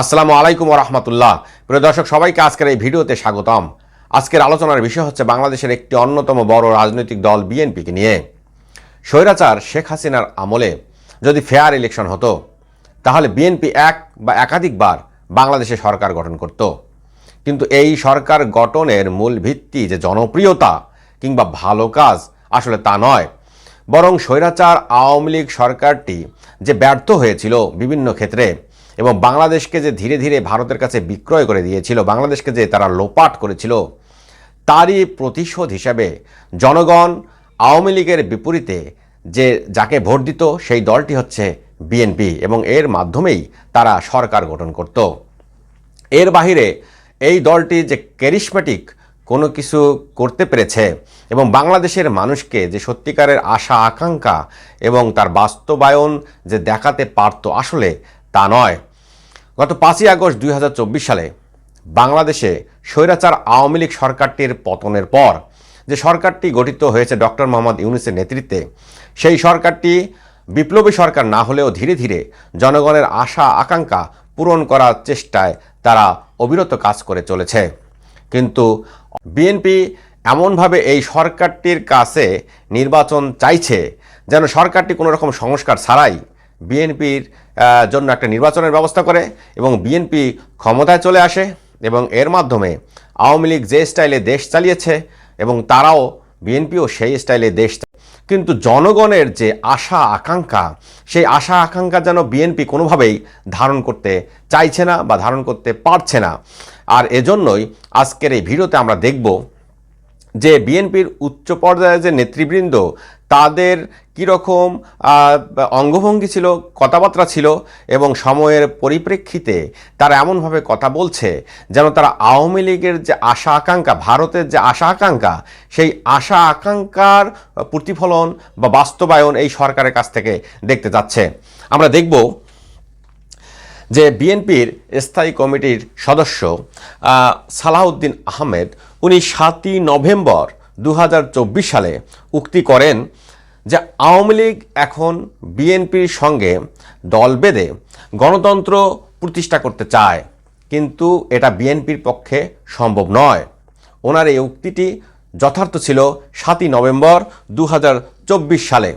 আসসালামু আলাইকুম রহমতুল্লাহ। প্রিয় দর্শক, সবাইকে আজকের এই ভিডিওতে স্বাগতম। আজকের আলোচনার বিষয় হচ্ছে বাংলাদেশের একটি অন্যতম বড় রাজনৈতিক দল বিএনপিকে নিয়ে। স্বৈরাচার শেখ হাসিনার আমলে যদি ফেয়ার ইলেকশন হতো, তাহলে বিএনপি এক বা একাধিকবার বাংলাদেশে সরকার গঠন করত। কিন্তু এই সরকার গঠনের মূল ভিত্তি যে জনপ্রিয়তা কিংবা ভালো কাজ, আসলে তা নয়। বরং স্বৈরাচার আওয়ামী লীগ সরকারটি যে ব্যর্থ হয়েছিল বিভিন্ন ক্ষেত্রে এবং বাংলাদেশকে যে ধীরে ধীরে ভারতের কাছে বিক্রয় করে দিয়েছিল, বাংলাদেশকে যে তারা লোপাট করেছিল, তারই প্রতিশোধ হিসাবে জনগণ আওয়ামী লীগের বিপরীতে যে যাকে ভোট দিত, সেই দলটি হচ্ছে বিএনপি এবং এর মাধ্যমেই তারা সরকার গঠন করত। এর বাহিরে এই দলটি যে ক্যারিসমেটিক কোনো কিছু করতে পেরেছে এবং বাংলাদেশের মানুষকে যে সত্যিকারের আশা, আকাঙ্ক্ষা এবং তার বাস্তবায়ন যে দেখাতে পারত আসলে তা নয়। গত পাঁচই আগস্ট দুই হাজার চব্বিশ সালে বাংলাদেশে স্বৈরাচার আওয়ামী লীগ সরকারটির পতনের পর যে সরকারটি গঠিত হয়েছে ডক্টর মোহাম্মদ ইউনুসের নেতৃত্বে, সেই সরকারটি বিপ্লবী সরকার না হলেও ধীরে ধীরে জনগণের আশা, আকাঙ্ক্ষা পূরণ করার চেষ্টায় তারা অবিরত কাজ করে চলেছে। কিন্তু বিএনপি এমনভাবে এই সরকারটির কাছে নির্বাচন চাইছে যেন সরকারটি কোনো রকম সংস্কার ছাড়াই বিএনপির জন্য একটা নির্বাচনের ব্যবস্থা করে এবং বিএনপি ক্ষমতায় চলে আসে এবং এর মাধ্যমে আওয়ামী লীগ যে স্টাইলে দেশ চালিয়েছে এবং তারাও বিএনপিও সেই স্টাইলে দেশ কিন্তু জনগণের যে আশা, আকাঙ্ক্ষা, সেই আশা, আকাঙ্ক্ষা যেন বিএনপি কোনোভাবেই ধারণ করতে চাইছে না বা ধারণ করতে পারছে না। আর এজন্যই আজকের এই ভিডিওতে আমরা দেখব যে বিএনপির উচ্চ পর্যায়ের যে নেতৃবৃন্দ, তাদের কীরকম অঙ্গভঙ্গি ছিল, কথাবার্তা ছিল এবং সময়ের পরিপ্রেক্ষিতে তারা এমনভাবে কথা বলছে যেন তারা আওয়ামী লীগের যে আশা আকাঙ্ক্ষা, ভারতের যে আশা আকাঙ্ক্ষা, সেই আশা আকাঙ্ক্ষার প্রতিফলন বা বাস্তবায়ন এই সরকারের কাছ থেকে দেখতে যাচ্ছে। আমরা দেখব যে বিএনপির স্থায়ী কমিটির সদস্য সালাউদ্দিন আহমেদ, উনি সাতই নভেম্বর দু হাজার চব্বিশ সালে উক্তি করেন যে আওয়ামী লীগ এখন বিএনপির সঙ্গে দল বেঁধে গণতন্ত্র প্রতিষ্ঠা করতে চায়। কিন্তু এটা বিএনপির পক্ষে সম্ভব নয়। ওনার এই উক্তিটি যথার্থ ছিল সাতই নভেম্বর দু হাজার চব্বিশ সালে।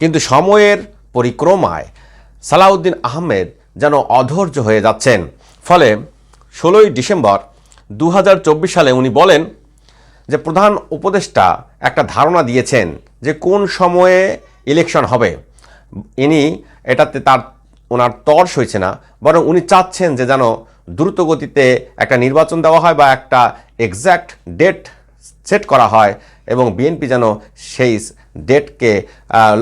কিন্তু সময়ের পরিক্রমায় সালাউদ্দিন আহমেদ যেন অধৈর্য হয়ে যাচ্ছেন। ফলে ষোলোই ডিসেম্বর দু হাজার চব্বিশ সালে উনি বলেন যে, প্রধান উপদেষ্টা একটা ধারণা দিয়েছেন যে, কোন সময়ে ইলেকশন হবে। ইনি এটাতে তার, ওনার তর্স হয়েছে না, বরং উনি চাচ্ছেন যে, যেন দ্রুত গতিতে একটা নির্বাচন দেওয়া হয় বা একটা এক্স্যাক্ট ডেট সেট করা হয় এবং বিএনপি যেন সেই ডেটকে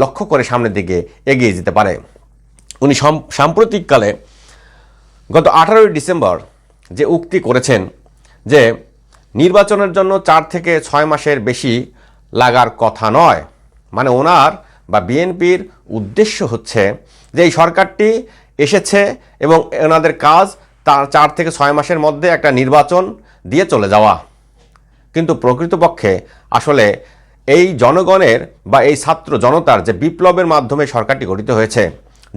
লক্ষ্য করে সামনের দিকে এগিয়ে যেতে পারে। উনি সাম্প্রতিককালে গত আঠারোই ডিসেম্বর যে উক্তি করেছেন যে নির্বাচনের জন্য চার থেকে ছয় মাসের বেশি লাগার কথা নয় মানে ওনার বা বিএনপির উদ্দেশ্য হচ্ছে যে এই সরকারটি এসেছে এবং ওনাদের কাজ তার চার থেকে ছয় মাসের মধ্যে একটা নির্বাচন দিয়ে চলে যাওয়া। কিন্তু প্রকৃতপক্ষে আসলে এই জনগণের বা এই ছাত্র জনতার যে বিপ্লবের মাধ্যমে সরকারটি গঠিত হয়েছে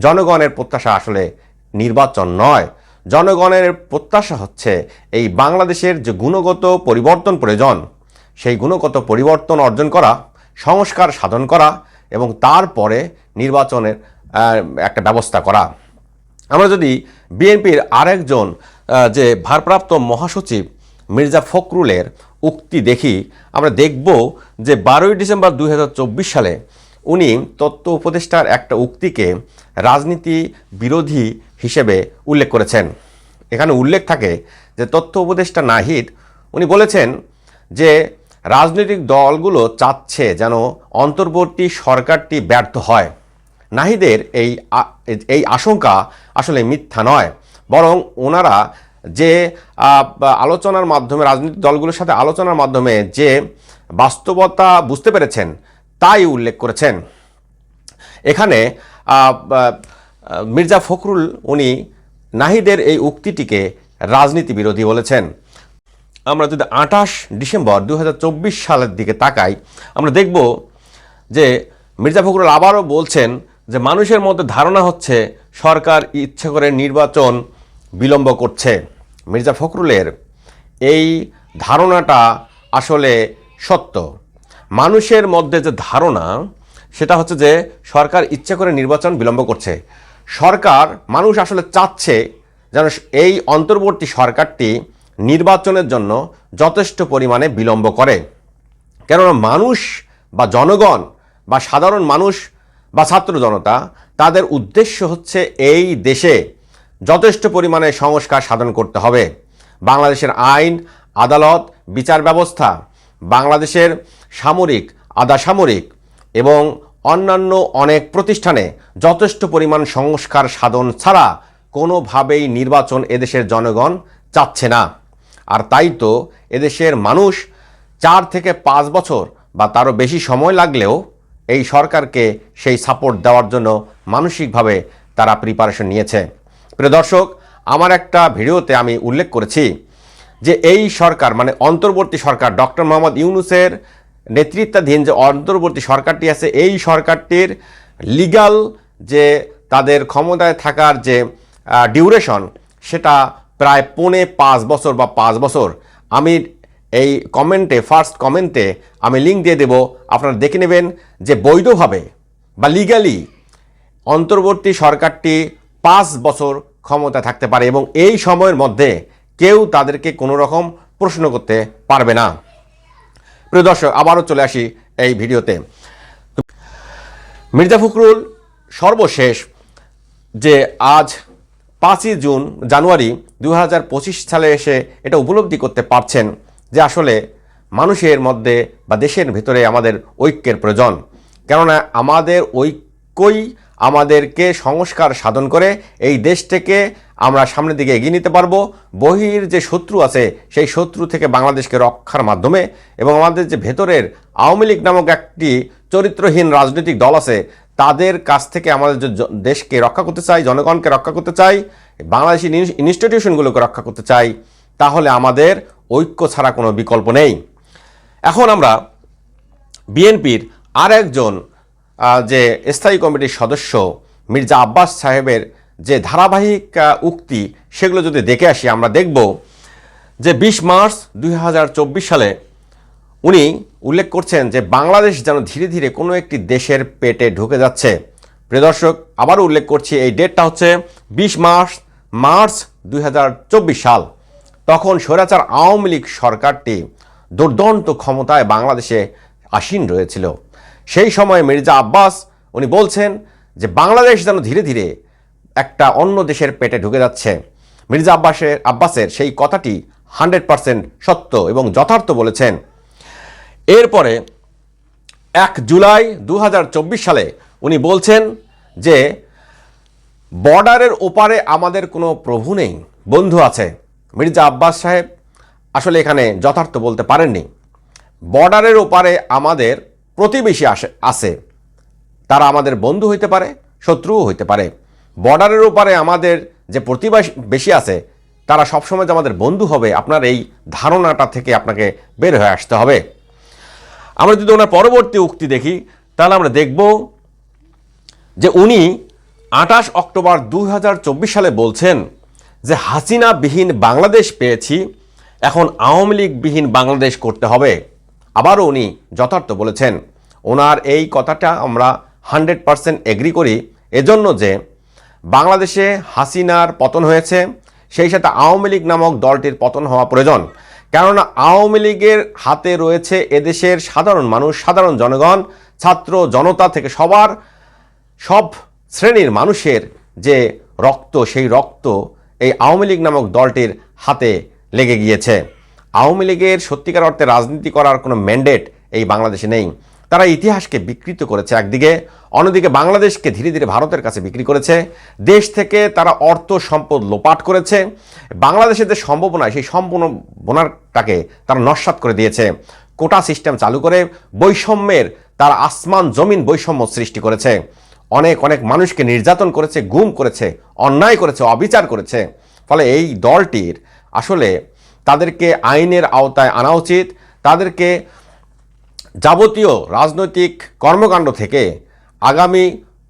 জনগণের প্রত্যাশা আসলে নির্বাচন নয়। জনগণের প্রত্যাশা হচ্ছে এই বাংলাদেশের যে গুণগত পরিবর্তন প্রয়োজন, সেই গুণগত পরিবর্তন অর্জন করা, সংস্কার সাধন করা এবং তারপরে নির্বাচনের একটা ব্যবস্থা করা। আমরা যদি বিএনপির আরেকজন যে ভারপ্রাপ্ত মহাসচিব মির্জা ফখরুলের উক্তি দেখি, আমরা দেখব যে বারোই ডিসেম্বর দুই হাজার চব্বিশ সালে উনি তত্ত্ব উপদেষ্টার একটা উক্তিকে রাজনীতি বিরোধী হিসেবে উল্লেখ করেছেন। এখানে উল্লেখ থাকে যে তথ্য উপদেষ্টা নাহিদ, উনি বলেছেন যে রাজনৈতিক দলগুলো চাচ্ছে যেন অন্তর্বর্তী সরকারটি ব্যর্থ হয়। নাহিদের এই এই আশঙ্কা আসলে মিথ্যা নয়, বরং ওনারা যে আলোচনার মাধ্যমে, রাজনৈতিক দলগুলোর সাথে আলোচনার মাধ্যমে যে বাস্তবতা বুঝতে পেরেছেন তাই উল্লেখ করেছেন। এখানে মির্জা ফখরুল উনি নাহিদের এই উক্তিটিকে রাজনীতি বিরোধী বলেছেন। আমরা যদি আঠাশ ডিসেম্বর দু হাজার চব্বিশ সালের দিকে তাকাই, আমরা দেখব যে মির্জা ফখরুল আবারও বলছেন যে মানুষের মধ্যে ধারণা হচ্ছে সরকার ইচ্ছে করে নির্বাচন বিলম্ব করছে। মির্জা ফখরুলের এই ধারণাটা আসলে সত্য। মানুষের মধ্যে যে ধারণা, সেটা হচ্ছে যে সরকার ইচ্ছে করে নির্বাচন বিলম্ব করছে। সরকার, মানুষ আসলে চাচ্ছে যেন এই অন্তর্বর্তী সরকারটি নির্বাচনের জন্য যথেষ্ট পরিমাণে বিলম্ব করে। কেননা মানুষ বা জনগণ বা সাধারণ মানুষ বা ছাত্র জনতা, তাদের উদ্দেশ্য হচ্ছে এই দেশে যথেষ্ট পরিমাণে সংস্কার সাধন করতে হবে। বাংলাদেশের আইন, আদালত, বিচার ব্যবস্থা বাংলাদেশের সামরিক আধা সামরিক এবং অন্যান্য অনেক প্রতিষ্ঠানে যথেষ্ট পরিমাণ সংস্কার সাধন ছাড়া কোনোভাবেই নির্বাচন এদেশের জনগণ চাচ্ছে না। আর তাই তো এদেশের মানুষ চার থেকে পাঁচ বছর বা তারও বেশি সময় লাগলেও এই সরকারকে সেই সাপোর্ট দেওয়ার জন্য মানসিকভাবে তারা প্রিপারেশন নিয়েছে। প্রিয় দর্শক, আমার একটা ভিডিওতে আমি উল্লেখ করেছি যে এই সরকার মানে অন্তর্বর্তী সরকার, ডক্টর মোহাম্মদ ইউনুসের নেতৃত্বাধীন যে অন্তর্বর্তী সরকারটি আছে, এই সরকারটির লিগাল যে তাদের ক্ষমতায় থাকার যে ডিউরেশন সেটা প্রায় পৌনে পাঁচ বছর বা পাঁচ বছর। আমি এই কমেন্টে ফার্স্ট কমেন্টে আমি লিঙ্ক দিয়ে দেব। আপনারা দেখে নেবেন যে বৈধভাবে বা লিগালি অন্তর্বর্তী সরকারটি পাঁচ বছর ক্ষমতা থাকতে পারে এবং এই সময়ের মধ্যে কেউ তাদেরকে কোনো রকম প্রশ্ন করতে পারবে না। প্রিয় দর্শক, আবারও চলে আসি এই ভিডিওতে। মির্জা ফখরুল সর্বশেষ যে আজ পাঁচই জুন, জানুয়ারি দু হাজার পঁচিশ সালে এসে এটা উপলব্ধি করতে পারছেন যে আসলে মানুষের মধ্যে বা দেশের ভিতরে আমাদের ঐক্যের প্রয়োজন। কেননা আমাদের ঐক্যই আমাদেরকে সংস্কার সাধন করে এই দেশটাকে আমরা সামনের দিকে এগিয়ে নিতে পারব। বহির যে শত্রু আছে, সেই শত্রু থেকে বাংলাদেশকে রক্ষার মাধ্যমে এবং আমাদের যে ভেতরের আওয়ামী লীগ নামক একটি চরিত্রহীন রাজনৈতিক দল আছে, তাদের কাছ থেকে আমাদের যে দেশকে রক্ষা করতে চাই, জনগণকে রক্ষা করতে চাই, বাংলাদেশি ইনস্টিটিউশনগুলোকে রক্ষা করতে চাই, তাহলে আমাদের ঐক্য ছাড়া কোনো বিকল্প নেই। এখন আমরা বিএনপির আর একজন যে স্থায়ী কমিটির সদস্য মির্জা আব্বাস সাহেবের যে ধারাবাহিক উক্তি, সেগুলো যদি দেখে আসি, আমরা দেখব যে বিশ মার্চ দুই হাজার চব্বিশ সালে উনি উল্লেখ করছেন যে বাংলাদেশ যেন ধীরে ধীরে কোনো একটি দেশের পেটে ঢুকে যাচ্ছে। প্রিয় দর্শক, আবারও উল্লেখ করছি, এই ডেটটা হচ্ছে বিশ মার্চ মার্চ দুই হাজার চব্বিশ সাল। তখন স্বৈরাচার আওয়ামী লীগ সরকারটি দুর্দন্ত ক্ষমতায় বাংলাদেশে আসীন রয়েছিল। সেই সময় মির্জা আব্বাস, উনি বলছেন যে বাংলাদেশ যেন ধীরে ধীরে একটা অন্য দেশের পেটে ঢুকে যাচ্ছে। মির্জা আব্বাসের আব্বাসের সেই কথাটি হান্ড্রেড পারসেন্ট সত্য এবং যথার্থ বলেছেন। এরপরে এক জুলাই দু হাজার চব্বিশ সালে উনি বলছেন যে, বর্ডারের ওপারে আমাদের কোনো প্রভু নেই, বন্ধু আছে। মির্জা আব্বাস সাহেব আসলে এখানে যথার্থ বলতে পারেননি। বর্ডারের ওপারে আমাদের প্রতিবেশী আসে আছে। তারা আমাদের বন্ধু হইতে পারে, শত্রুও হইতে পারে। বর্ডারের ওপারে আমাদের যে প্রতিবেশী বেশি আছে, তারা সবসময় যে আমাদের বন্ধু হবে, আপনার এই ধারণাটা থেকে আপনাকে বের হয়ে আসতে হবে। আমরা যদি ওনার পরবর্তী উক্তি দেখি, তাহলে আমরা দেখব যে উনি আঠাশ অক্টোবর দু হাজার চব্বিশ সালে বলছেন যে হাসিনা বিহীন বাংলাদেশ পেয়েছি, এখন আওয়ামী লীগবিহীন বাংলাদেশ করতে হবে। আবারও উনি যথার্থ বলেছেন। ওনার এই কথাটা আমরা হান্ড্রেড পারসেন্ট এগ্রি করি। এজন্য যে বাংলাদেশে হাসিনার পতন হয়েছে, সেই সাথে আওয়ামী লীগ নামক দলটির পতন হওয়া প্রয়োজন। কেননা আওয়ামী লীগের হাতে রয়েছে এদেশের সাধারণ মানুষ, সাধারণ জনগণ, ছাত্র জনতা থেকে সবার, সব শ্রেণির মানুষের যে রক্ত, সেই রক্ত এই আওয়ামী লীগ নামক দলটির হাতে লেগে গিয়েছে। আওয়ামী লীগের সত্যিকার অর্থে রাজনীতি করার কোনো ম্যান্ডেট এই বাংলাদেশে নেই। তারা ইতিহাসকে বিকৃত করেছে একদিকে, অন্যদিকে বাংলাদেশকে ধীরে ধীরে ভারতের কাছে বিক্রি করেছে। দেশ থেকে তারা অর্থ সম্পদ লোপাট করেছে। বাংলাদেশের যে সম্ভাবনা সেই সম্ভাবনাটাকে তারা নস্বাত করে দিয়েছে। কোটা সিস্টেম চালু করে বৈষম্যের তারা আসমান জমিন বৈষম্য সৃষ্টি করেছে। অনেক অনেক মানুষকে নির্যাতন করেছে, গুম করেছে, অন্যায় করেছে, অবিচার করেছে। ফলে এই দলটির আসলে তাদেরকে আইনের আওতায় আনা উচিত। তাদেরকে যাবতীয় রাজনৈতিক কর্মকাণ্ড থেকে আগামী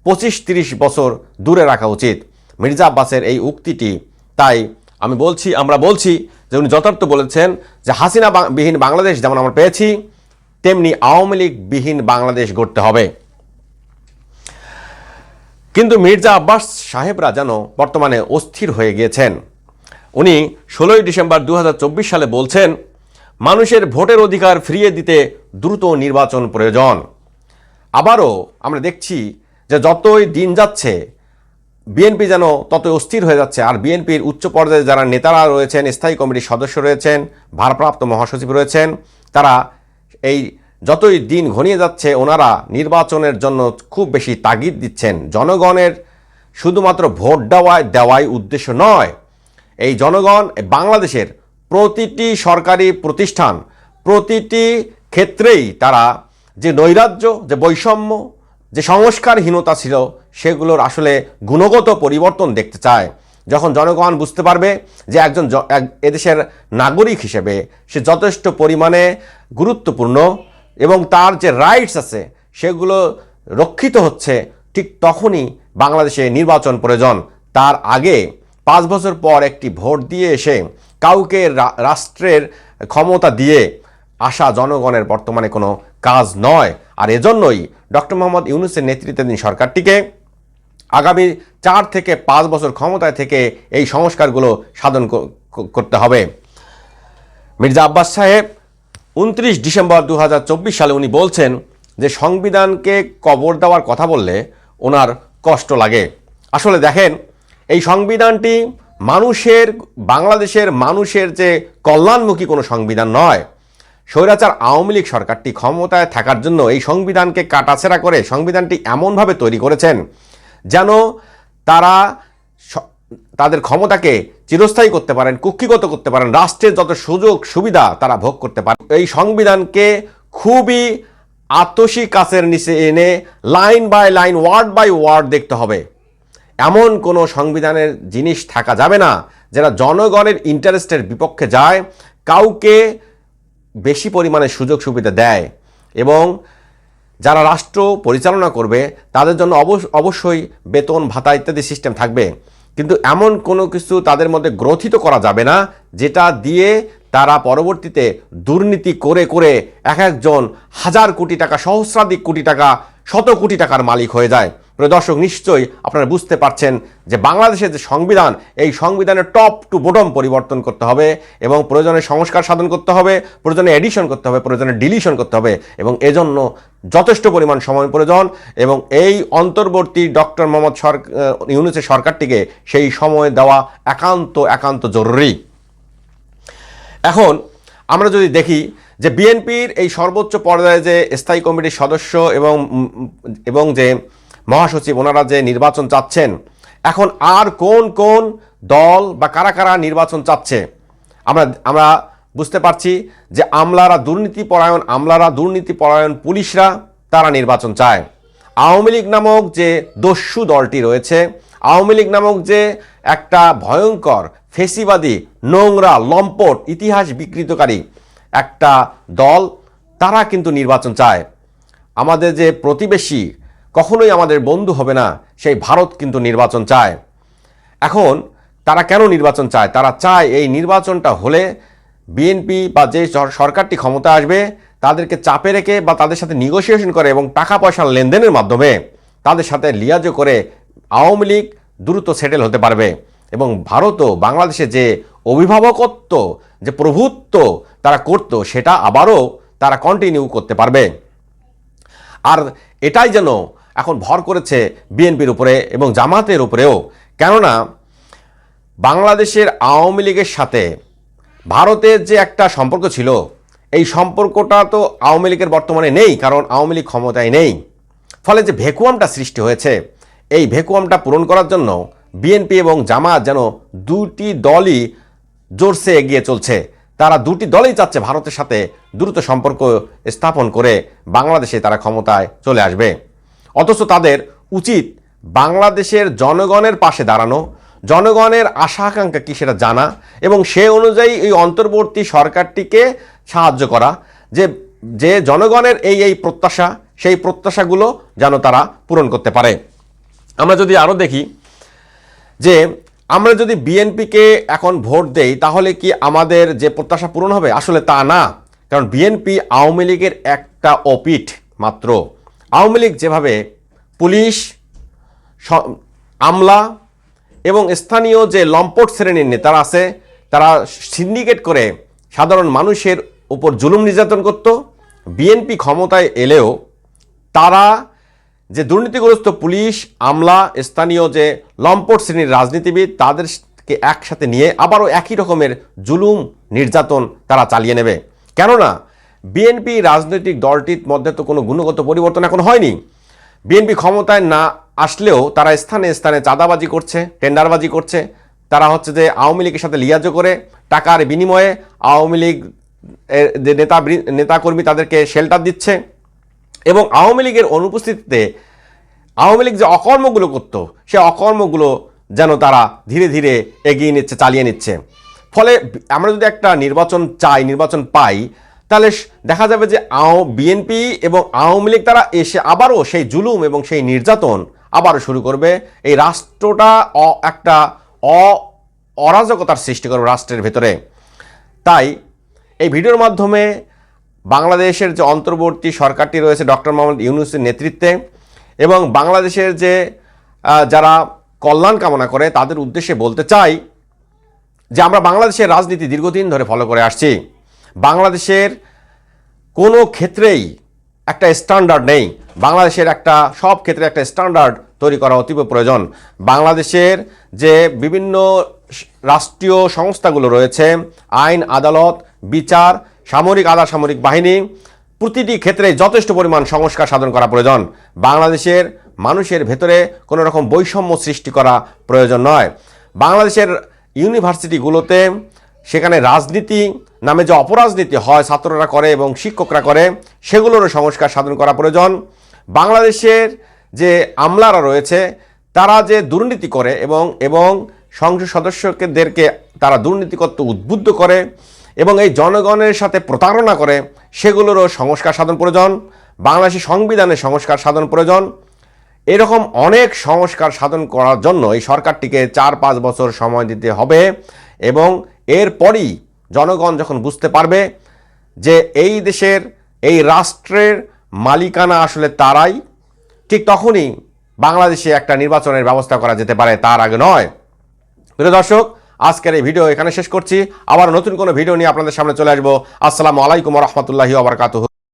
পঁচিশ তিরিশ বছর দূরে রাখা উচিত। মির্জা আব্বাসের এই উক্তিটি, তাই আমি বলছি, আমরা বলছি যে উনি যথার্থ বলেছেন যে হাসিনা বিহীন বাংলাদেশ যেমন আমরা পেয়েছি, তেমনি আওয়ামী লীগ বিহীন বাংলাদেশ গড়তে হবে। কিন্তু মির্জা আব্বাস সাহেবরা যেন বর্তমানে অস্থির হয়ে গিয়েছেন। উনি ষোলোই ডিসেম্বর দু হাজার চব্বিশ সালে বলছেন, মানুষের ভোটের অধিকার ফিরিয়ে দিতে দ্রুত নির্বাচন প্রয়োজন। আবারও আমরা দেখছি যে যতই দিন যাচ্ছে, বিএনপি যেন তত অস্থির হয়ে যাচ্ছে। আর বিএনপির উচ্চ পর্যায়ে যারা নেতারা রয়েছেন, স্থায়ী কমিটির সদস্য রয়েছেন, ভারপ্রাপ্ত মহাসচিব রয়েছেন, তারা এই যতই দিন ঘনিয়ে যাচ্ছে, ওনারা নির্বাচনের জন্য খুব বেশি তাগিদ দিচ্ছেন। জনগণের শুধুমাত্র ভোট দেওয়ায় দেওয়াই উদ্দেশ্য নয় এই জনগণ বাংলাদেশের প্রতিটি সরকারি প্রতিষ্ঠান, প্রতিটি ক্ষেত্রেই তারা যে নৈরাজ্য, যে বৈষম্য, যে সংস্কারহীনতা ছিল, সেগুলোর আসলে গুণগত পরিবর্তন দেখতে চায়। যখন জনগণ বুঝতে পারবে যে একজন এক- এদেশের নাগরিক হিসেবে সে যথেষ্ট পরিমাণে গুরুত্বপূর্ণ এবং তার যে রাইটস আছে, সেগুলো রক্ষিত হচ্ছে ঠিক তখনই বাংলাদেশে নির্বাচন প্রয়োজন। তার আগে পাঁচ বছর পর একটি ভোট দিয়ে এসে কাউকে রাষ্ট্রের ক্ষমতা দিয়ে আসা জনগণের বর্তমানে কোনো কাজ নয়। আর এজন্যই ডক্টর মোহাম্মদ ইউনুসের নেতৃত্বাধীন সরকারটিকে আগামী চার থেকে পাঁচ বছর ক্ষমতায় থেকে এই সংস্কারগুলো সাধন করতে হবে। মির্জা আব্বাস সাহেব উনত্রিশ ডিসেম্বর দু হাজার চব্বিশ সালে উনি বলছেন যে সংবিধানকে কবর দেওয়ার কথা বললে ওনার কষ্ট লাগে। আসলে দেখেন এই সংবিধানটি মানুষের, বাংলাদেশের মানুষের যে কল্যাণমুখী কোনো সংবিধান নয়। স্বৈরাচার আওয়ামী লীগ সরকারটি ক্ষমতায় থাকার জন্য এই সংবিধানকে কাটাছেড়া করে সংবিধানটি এমনভাবে তৈরি করেছেন যেন তারা তাদের ক্ষমতাকে চিরস্থায়ী করতে পারেন, কুক্ষিগত করতে পারেন, রাষ্ট্রের যত সুযোগ, সুবিধা তারা ভোগ করতে পারেন। এই সংবিধানকে খুবই আতসী কাছের নিচে এনে line by line, word by word দেখতে হবে। এমন কোনো সংবিধানের জিনিস থাকা যাবে না যারা জনগণের ইন্টারেস্টের বিপক্ষে যায়, কাউকে বেশি পরিমাণে সুযোগ সুবিধা দেয় এবং যারা রাষ্ট্র পরিচালনা করবে, তাদের জন্য অবশ- অবশ্যই বেতন, ভাতা ইত্যাদি সিস্টেম থাকবে। কিন্তু এমন কোনো কিছু তাদের মধ্যে গ্রথিত করা যাবে না, যেটা দিয়ে তারা পরবর্তীতে দুর্নীতি করে করে এক একজন হাজার কোটি টাকা, সহস্রাধিক কোটি টাকা, শত কোটি টাকার মালিক হয়ে যায়। প্রিয় দর্শক, নিশ্চয়ই আপনারা বুঝতে পারছেন যে বাংলাদেশের যে সংবিধান, এই সংবিধানের টপ টু বটম পরিবর্তন করতে হবে এবং প্রয়োজনে সংস্কার সাধন করতে হবে, প্রয়োজনে এডিশন করতে হবে, প্রয়োজনে ডিলিশন করতে হবে এবং এজন্য যথেষ্ট পরিমাণ সময় প্রয়োজন এবং এই অন্তর্বর্তী ডক্টর মোহাম্মদ সরকার ইউনুসের সরকারটিকে সেই সময় দেওয়া একান্ত একান্ত জরুরি। এখন আমরা যদি দেখি যে বিএনপির এই সর্বোচ্চ পর্যায়ে যে স্থায়ী কমিটির সদস্য এবং এবং যে মহাসচিব, ওনারা যে নির্বাচন চাচ্ছেন, এখন আর কোন কোন দল বা কারা কারা নির্বাচন চাচ্ছে? আমরা আমরা বুঝতে পারছি যে আমলারা দুর্নীতি পরায়ণ, আমলারা দুর্নীতি পরায়ণ পুলিশরা তারা নির্বাচন চায়। আওয়ামী লীগ নামক যে দস্যু দলটি রয়েছে, আওয়ামী লীগ নামক যে একটা ভয়ঙ্কর, ফেসিবাদী, নোংরা, লম্পট, ইতিহাস বিকৃতকারী একটা দল, তারা কিন্তু নির্বাচন চায়। আমাদের যে প্রতিবেশী কখনোই আমাদের বন্ধু হবে না, সেই ভারত কিন্তু নির্বাচন চায়। এখন তারা কেন নির্বাচন চায়? তারা চায় এই নির্বাচনটা হলে বিএনপি বা যে সরকারটি ক্ষমতা আসবে, তাদেরকে চাপে রেখে বা তাদের সাথে নিগোসিয়েশন করে এবং টাকা পয়সার লেনদেনের মাধ্যমে তাদের সাথে লিয়াজো করে আওয়ামী লীগ দ্রুত সেটেল হতে পারবে। এবং ভারতও বাংলাদেশে যে অভিভাবকত্ব, যে প্রভুত্ব তারা করত, সেটা আবারও তারা কন্টিনিউ করতে পারবে। আর এটাই যেন এখন ভর করেছে বিএনপির উপরে এবং জামাতের উপরেও। কেননা, বাংলাদেশের আওয়ামী লীগের সাথে ভারতের যে একটা সম্পর্ক ছিল, এই সম্পর্কটা তো আওয়ামী লীগের বর্তমানে নেই, কারণ আওয়ামী লীগ ক্ষমতায় নেই। ফলে যে ভেকুয়ামটা সৃষ্টি হয়েছে, এই ভেকুয়ামটা পূরণ করার জন্য বিএনপি এবং জামাত যেন দুটি দলই জোরসে এগিয়ে চলছে। তারা দুটি দলই চাচ্ছে ভারতের সাথে দ্রুত সম্পর্ক স্থাপন করে বাংলাদেশে তারা ক্ষমতায় চলে আসবে। অথচ তাদের উচিত বাংলাদেশের জনগণের পাশে দাঁড়ানো, জনগণের আশা আকাঙ্ক্ষা কী সেটা জানা এবং সে অনুযায়ী এই অন্তর্বর্তী সরকারটিকে সাহায্য করা যে যে জনগণের এই এই প্রত্যাশা, সেই প্রত্যাশাগুলো যেন তারা পূরণ করতে পারে। আমরা যদি আরও দেখি যে, আমরা যদি বিএনপিকে এখন ভোট দেই, তাহলে কি আমাদের যে প্রত্যাশা পূরণ হবে? আসলে তা না। কারণ বিএনপি আওয়ামী লীগের একটা অপিঠ মাত্র। আওয়ামী লীগ যেভাবে পুলিশ আমলা এবং স্থানীয় যে লম্পট শ্রেণির নেতারা আছে, তারা সিন্ডিকেট করে সাধারণ মানুষের উপর জুলুম নির্যাতন করত। বিএনপি ক্ষমতায় এলেও তারা যে দুর্নীতিগ্রস্ত পুলিশ, আমলা, স্থানীয় যে লম্পট শ্রেণির রাজনীতিবিদ, তাদেরকে একসাথে নিয়ে আবারও একই রকমের জুলুম, নির্যাতন তারা চালিয়ে নেবে। কেননা বিএনপি রাজনৈতিক দলটির মধ্যে তো কোনো গুণগত পরিবর্তন এখন হয়নি। বিএনপি ক্ষমতায় না আসলেও তারা স্থানে স্থানে চাঁদাবাজি করছে, টেন্ডারবাজি করছে। তারা হচ্ছে যে আওয়ামী লীগের সাথে লিয়াজ করে টাকার বিনিময়ে আওয়ামী লীগ যে নেতা নেতাকর্মী তাদেরকে শেল্টার দিচ্ছে এবং আওয়ামী লীগের অনুপস্থিতিতে আওয়ামী লীগ যে অকর্মগুলো করত, সে অকর্মগুলো যেন তারা ধীরে ধীরে এগিয়ে নিচ্ছে, চালিয়ে নিচ্ছে। ফলে আমরা যদি একটা নির্বাচন চাই, নির্বাচন পাই তাহলে দেখা যাবে যে আও বিএনপি এবং আওয়ামী লীগ তারা এসে আবারও সেই জুলুম এবং সেই নির্যাতন আবারও শুরু করবে। এই রাষ্ট্রটা অ- একটা অ অরাজকতার সৃষ্টি করবে রাষ্ট্রের ভেতরে। তাই এই ভিডিওর মাধ্যমে বাংলাদেশের যে অন্তর্বর্তী সরকারটি রয়েছে ডক্টর মোহাম্মদ ইউনুসের নেতৃত্বে এবং বাংলাদেশের যে যারা কল্যাণ কামনা করে তাদের উদ্দেশ্যে বলতে চাই যে আমরা বাংলাদেশের রাজনীতি দীর্ঘদিন ধরে ফলো করে আসছি। বাংলাদেশের কোনো ক্ষেত্রেই একটা স্ট্যান্ডার্ড নেই। বাংলাদেশের একটা, সব ক্ষেত্রে একটা স্ট্যান্ডার্ড তৈরি করা অতীব প্রয়োজন। বাংলাদেশের যে বিভিন্ন রাষ্ট্রীয় সংস্থাগুলো রয়েছে, আইন, আদালত, বিচার, সামরিক আধা সামরিক বাহিনী, প্রতিটি ক্ষেত্রে যথেষ্ট পরিমাণ সংস্কার সাধন করা প্রয়োজন। বাংলাদেশের মানুষের ভেতরে কোনো রকম বৈষম্য সৃষ্টি করা প্রয়োজন নয়। বাংলাদেশের ইউনিভার্সিটিগুলোতে সেখানে রাজনীতি নামে যে অপরাজনীতি হয়, ছাত্ররা করে এবং শিক্ষকরা করে, সেগুলোরও সংস্কার সাধন করা প্রয়োজন। বাংলাদেশের যে আমলারা রয়েছে, তারা যে দুর্নীতি করে এবং এবং সংসদ সদস্যদেরকে তারা দুর্নীতি করতে উদ্বুদ্ধ করে এবং এই জনগণের সাথে প্রতারণা করে, সেগুলোরও সংস্কার সাধন প্রয়োজন। বাংলাদেশের সংবিধানের সংস্কার সাধন প্রয়োজন। এরকম অনেক সংস্কার সাধন করার জন্য এই সরকারটিকে চার পাঁচ বছর সময় দিতে হবে এবং এরপরই জনগণ যখন বুঝতে পারবে যে এই দেশের, এই রাষ্ট্রের মালিকানা আসলে তারাই, ঠিক তখনই বাংলাদেশে একটা নির্বাচনের ব্যবস্থা করা যেতে পারে তার আগে নয়। প্রিয় দর্শক, আজকের এই ভিডিও এখানে শেষ করছি। আবার নতুন কোনো ভিডিও নিয়ে আপনাদের সামনে চলে আসব। আসসালামু আলাইকুম রহমতুল্লাহি আবরকাতুহ